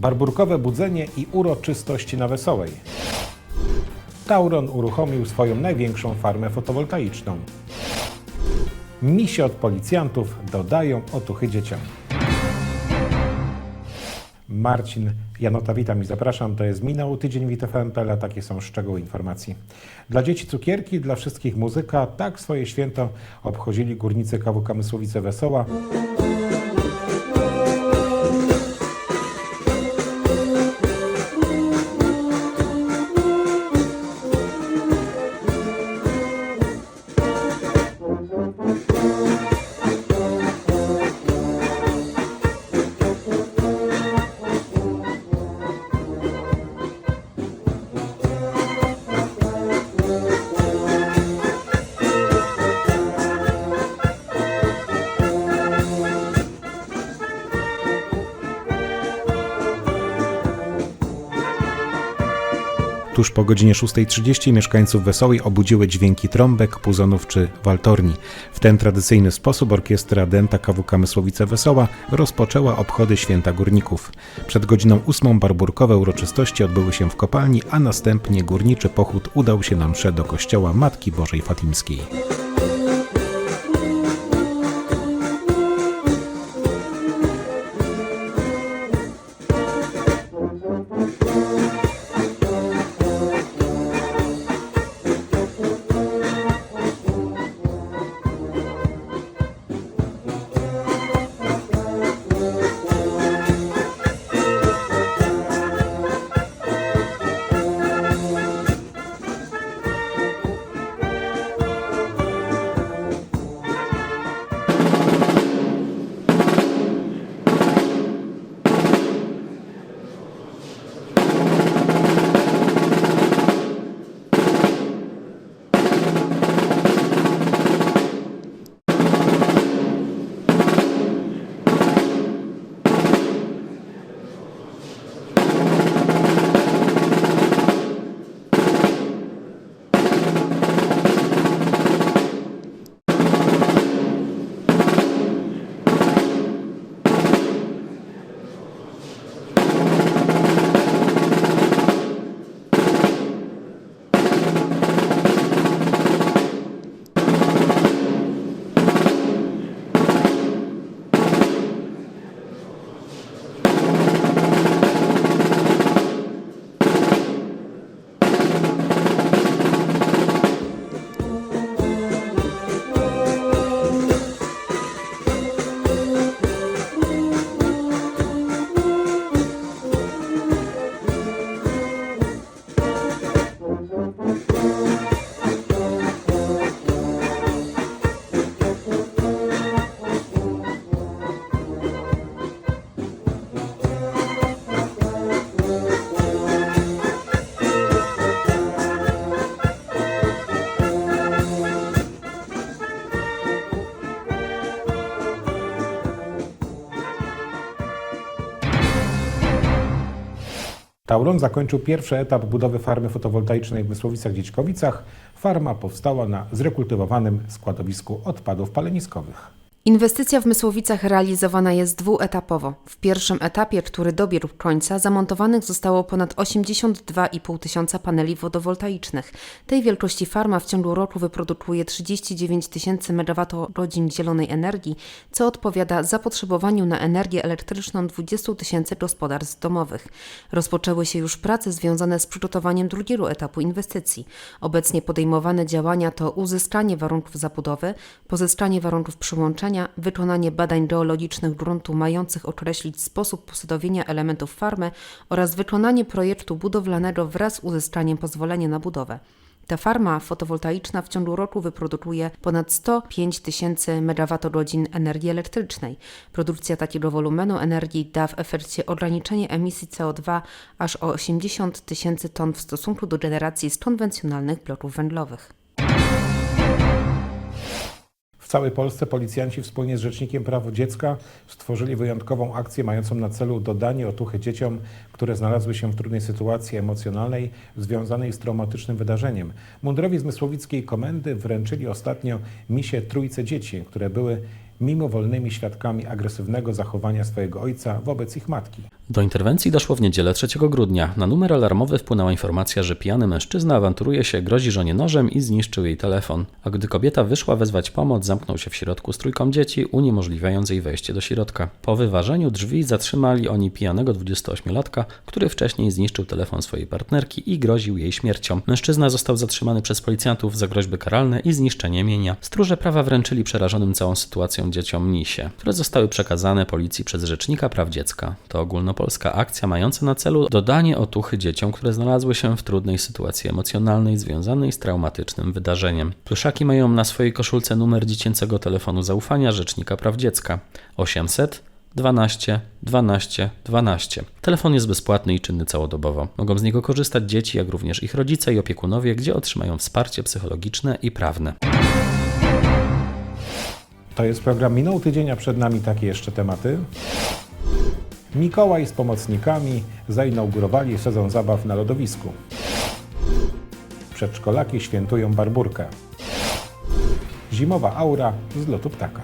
Barburkowe budzenie i uroczystości na Wesołej. Tauron uruchomił swoją największą farmę fotowoltaiczną. Misie od policjantów dodają otuchy dzieciom. Marcin Janota, witam i zapraszam. To jest Minął Tydzień WITFM.pl, a takie są szczegóły informacji. Dla dzieci cukierki, dla wszystkich muzyka. Tak swoje święto obchodzili górnicy KWK Mysłowice Wesoła. Tuż po godzinie 6.30 mieszkańców Wesołej obudziły dźwięki trąbek, puzonów czy waltorni. W ten tradycyjny sposób orkiestra Denta KWK Mysłowice Wesoła rozpoczęła obchody Święta Górników. Przed godziną 8 barburkowe uroczystości odbyły się w kopalni, a następnie górniczy pochód udał się na mszę do kościoła Matki Bożej Fatimskiej. Tauron zakończył pierwszy etap budowy farmy fotowoltaicznej w Mysłowicach-Dziećkowicach. Farma powstała na zrekultywowanym składowisku odpadów paleniskowych. Inwestycja w Mysłowicach realizowana jest dwuetapowo. W pierwszym etapie, który dobiegł końca, zamontowanych zostało ponad 82,5 tysiąca paneli fotowoltaicznych. Tej wielkości farma w ciągu roku wyprodukuje 39 tysięcy MWh zielonej energii, co odpowiada zapotrzebowaniu na energię elektryczną 20 tysięcy gospodarstw domowych. Rozpoczęły się już prace związane z przygotowaniem drugiego etapu inwestycji. Obecnie podejmowane działania to uzyskanie warunków zabudowy, pozyskanie warunków przyłączenia, wykonanie badań geologicznych gruntu mających określić sposób posadowienia elementów farmy oraz wykonanie projektu budowlanego wraz z uzyskaniem pozwolenia na budowę. Ta farma fotowoltaiczna w ciągu roku wyprodukuje ponad 105 tysięcy MWh energii elektrycznej. Produkcja takiego wolumenu energii da w efekcie ograniczenie emisji CO2 aż o 80 tysięcy ton w stosunku do generacji z konwencjonalnych bloków węglowych. Całej Polsce policjanci wspólnie z Rzecznikiem Praw Dziecka stworzyli wyjątkową akcję mającą na celu dodanie otuchy dzieciom, które znalazły się w trudnej sytuacji emocjonalnej związanej z traumatycznym wydarzeniem. Mundurowi z Mysłowickiej Komendy wręczyli ostatnio misie trójce dzieci, które były mimowolnymi świadkami agresywnego zachowania swojego ojca wobec ich matki. Do interwencji doszło w niedzielę 3 grudnia. Na numer alarmowy wpłynęła informacja, że pijany mężczyzna awanturuje się, grozi żonie nożem i zniszczył jej telefon. A gdy kobieta wyszła wezwać pomoc, zamknął się w środku z trójką dzieci, uniemożliwiając jej wejście do środka. Po wyważeniu drzwi zatrzymali oni pijanego 28-latka, który wcześniej zniszczył telefon swojej partnerki i groził jej śmiercią. Mężczyzna został zatrzymany przez policjantów za groźby karalne i zniszczenie mienia. Stróże prawa wręczyli przerażonym całą sytuacją dzieciom misie, które zostały przekazane policji przez Rzecznika Praw Dziecka. To ogólnopolska akcja mająca na celu dodanie otuchy dzieciom, które znalazły się w trudnej sytuacji emocjonalnej związanej z traumatycznym wydarzeniem. Pluszaki mają na swojej koszulce numer dziecięcego telefonu zaufania Rzecznika Praw Dziecka 800 12 12 12. Telefon jest bezpłatny i czynny całodobowo. Mogą z niego korzystać dzieci, jak również ich rodzice i opiekunowie, gdzie otrzymają wsparcie psychologiczne i prawne. To jest program Minął Tydzień, a przed nami takie jeszcze tematy. Mikołaj z pomocnikami zainaugurowali sezon zabaw na lodowisku. Przedszkolaki świętują barburkę. Zimowa aura z lotu ptaka.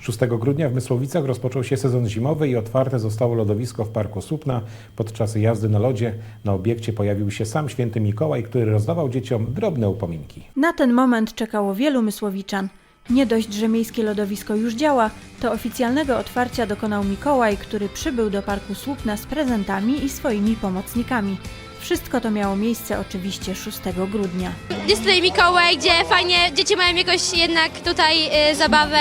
6 grudnia w Mysłowicach rozpoczął się sezon zimowy i otwarte zostało lodowisko w Parku Słupna. Podczas jazdy na lodzie na obiekcie pojawił się sam święty Mikołaj, który rozdawał dzieciom drobne upominki. Na ten moment czekało wielu mysłowiczan. Nie dość, że miejskie lodowisko już działa, to oficjalnego otwarcia dokonał Mikołaj, który przybył do Parku Słupna z prezentami i swoimi pomocnikami. Wszystko to miało miejsce oczywiście 6 grudnia. Jest tutaj Mikołaj, gdzie fajnie dzieci mają jakoś jednak tutaj y, zabawę.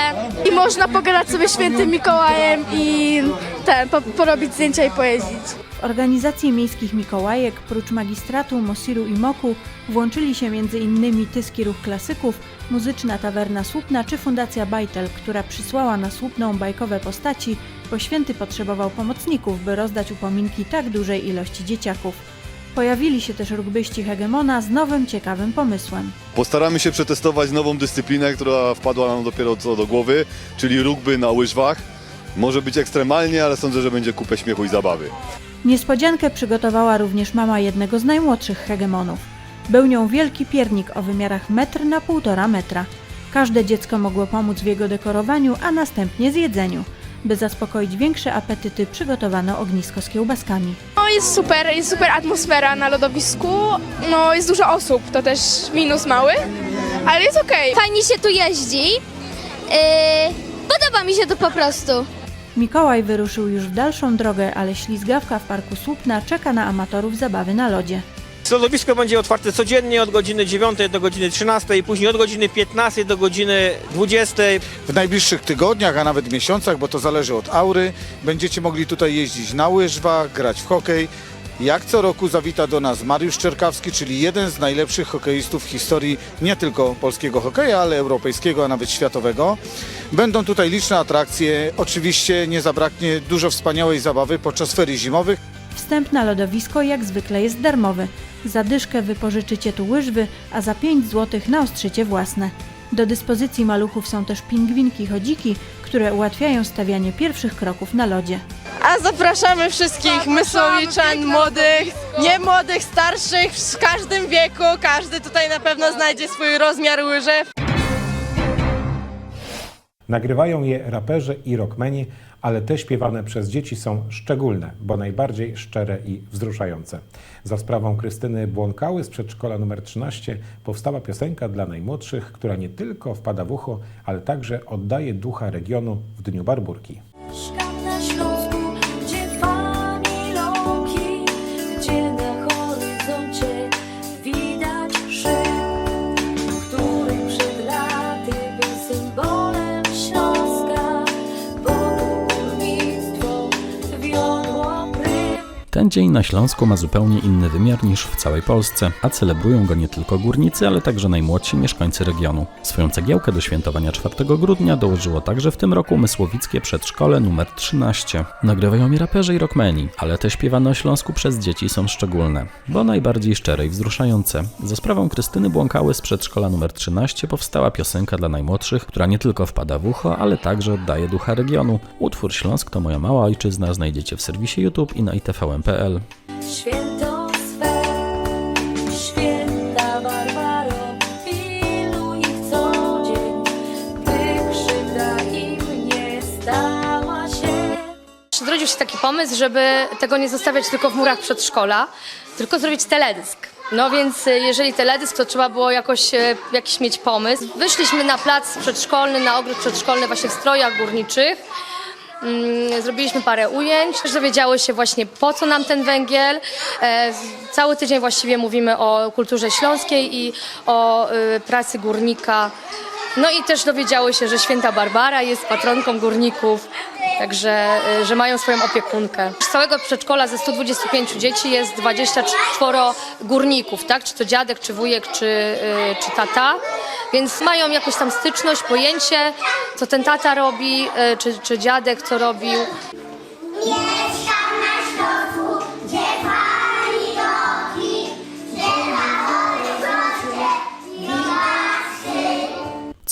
I można pogadać sobie świętym Mikołajem i ten, po, porobić zdjęcia i pojeździć. W organizacji miejskich Mikołajek, prócz magistratu, Mosiru i Moku, włączyli się m.in. Tyski Ruch Klasyków, Muzyczna Tawerna Słupna czy Fundacja Bajtel, która przysłała na Słupną bajkowe postaci, bo święty potrzebował pomocników, by rozdać upominki tak dużej ilości dzieciaków. Pojawili się też rugbyści Hegemona z nowym, ciekawym pomysłem. Postaramy się przetestować nową dyscyplinę, która wpadła nam dopiero co do głowy, czyli rugby na łyżwach. Może być ekstremalnie, ale sądzę, że będzie kupę śmiechu i zabawy. Niespodziankę przygotowała również mama jednego z najmłodszych hegemonów. Był nią wielki piernik o wymiarach metr na półtora metra. Każde dziecko mogło pomóc w jego dekorowaniu, a następnie zjedzeniu. By zaspokoić większe apetyty, przygotowano ognisko z kiełbaskami. No jest super, jest super atmosfera na lodowisku. No jest dużo osób, to też minus mały, ale jest okej. Fajnie się tu jeździ. Yy, podoba mi się to po prostu. Mikołaj wyruszył już w dalszą drogę, ale ślizgawka w parku Słupna czeka na amatorów zabawy na lodzie. Lodowisko będzie otwarte codziennie od godziny 9 do godziny 13, później od godziny 15 do godziny 20. W najbliższych tygodniach, a nawet miesiącach, bo to zależy od aury, będziecie mogli tutaj jeździć na łyżwach, grać w hokej. Jak co roku zawita do nas Mariusz Czerkawski, czyli jeden z najlepszych hokeistów w historii nie tylko polskiego hokeja, ale europejskiego, a nawet światowego. Będą tutaj liczne atrakcje. Oczywiście nie zabraknie dużo wspaniałej zabawy podczas ferii zimowych. Wstęp na lodowisko jak zwykle jest darmowy. Za dyszkę wypożyczycie tu łyżwy, a za 5 zł naostrzycie własne. Do dyspozycji maluchów są też pingwinki chodziki, które ułatwiają stawianie pierwszych kroków na lodzie. A zapraszamy wszystkich mysłowiczan, młodych, nie młodych, starszych, w każdym wieku. Każdy tutaj na pewno znajdzie swój rozmiar łyżew. Nagrywają je raperzy i rockmeni, ale te śpiewane przez dzieci są szczególne, bo najbardziej szczere i wzruszające. Za sprawą Krystyny Błąkały z przedszkola nr 13 powstała piosenka dla najmłodszych, która nie tylko wpada w ucho, ale także oddaje ducha regionu w Dniu Barburki. Na Ten dzień na Śląsku ma zupełnie inny wymiar niż w całej Polsce, a celebrują go nie tylko górnicy, ale także najmłodsi mieszkańcy regionu. Swoją cegiełkę do świętowania 4 grudnia dołożyło także w tym roku mysłowickie przedszkole numer 13. Nagrywają mi raperzy i rockmeni, ale te śpiewane o Śląsku przez dzieci są szczególne, bo najbardziej szczere i wzruszające. Za sprawą Krystyny Błąkały z przedszkola numer 13 powstała piosenka dla najmłodszych, która nie tylko wpada w ucho, ale także oddaje ducha regionu. Utwór Śląsk to moja mała ojczyzna znajdziecie w serwisie YouTube i na Święto swe, święta Barbaro, nie stała się. Zrodził się taki pomysł, żeby tego nie zostawiać tylko w murach przedszkola, tylko zrobić teledysk. No więc e, jeżeli teledysk, to trzeba było jakoś e, jakiś mieć pomysł. Wyszliśmy na plac przedszkolny, na ogród przedszkolny właśnie w strojach górniczych. Mm, Zrobiliśmy parę ujęć, dowiedziały się właśnie po co nam ten węgiel. E, Cały tydzień właściwie mówimy o kulturze śląskiej i o y, pracy górnika. No i też dowiedziały się, że święta Barbara jest patronką górników, także y, że mają swoją opiekunkę. Z całego przedszkola ze 125 dzieci jest 24 górników, tak? Czy to dziadek, czy wujek, czy, y, czy tata. Więc mają jakąś tam styczność, pojęcie, co ten tata robi, y, czy, czy dziadek co robił.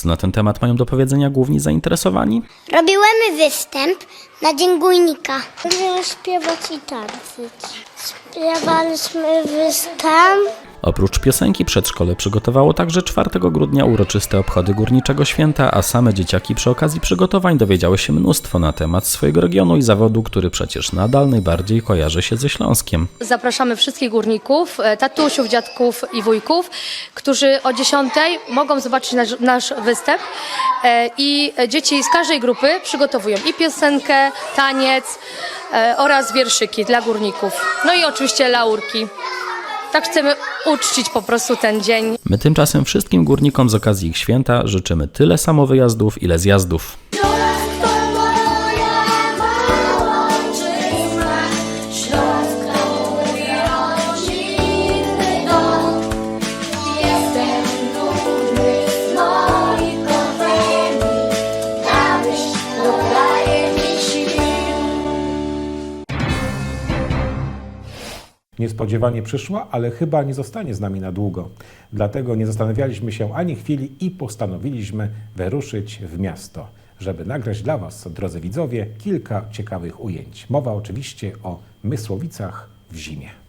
Na ten temat mają do powiedzenia główni zainteresowani? Robiłem występ na Dzień Górnika. Będziemy śpiewać i tańczyć. Śpiewaliśmy występ. Oprócz piosenki przedszkole przygotowało także 4 grudnia uroczyste obchody Górniczego Święta, a same dzieciaki przy okazji przygotowań dowiedziały się mnóstwo na temat swojego regionu i zawodu, który przecież nadal najbardziej kojarzy się ze Śląskiem. Zapraszamy wszystkich górników, e, tatusiów, dziadków i wujków, którzy o 10 mogą zobaczyć nasz, nasz występ e, i dzieci z każdej grupy przygotowują i piosenkę, taniec e, oraz wierszyki dla górników. No i oczywiście laurki. Tak chcemy uczcić po prostu ten dzień. My tymczasem wszystkim górnikom z okazji ich święta życzymy tyle samo wyjazdów, ile zjazdów. Niespodziewanie przyszła, ale chyba nie zostanie z nami na długo. Dlatego nie zastanawialiśmy się ani chwili i postanowiliśmy wyruszyć w miasto, żeby nagrać dla Was, drodzy widzowie, kilka ciekawych ujęć. Mowa oczywiście o Mysłowicach w zimie.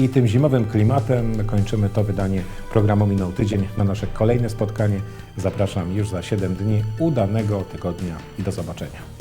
I tym zimowym klimatem kończymy to wydanie programu Minął Tydzień. Na nasze kolejne spotkanie zapraszam już za 7 dni. Udanego tygodnia i do zobaczenia.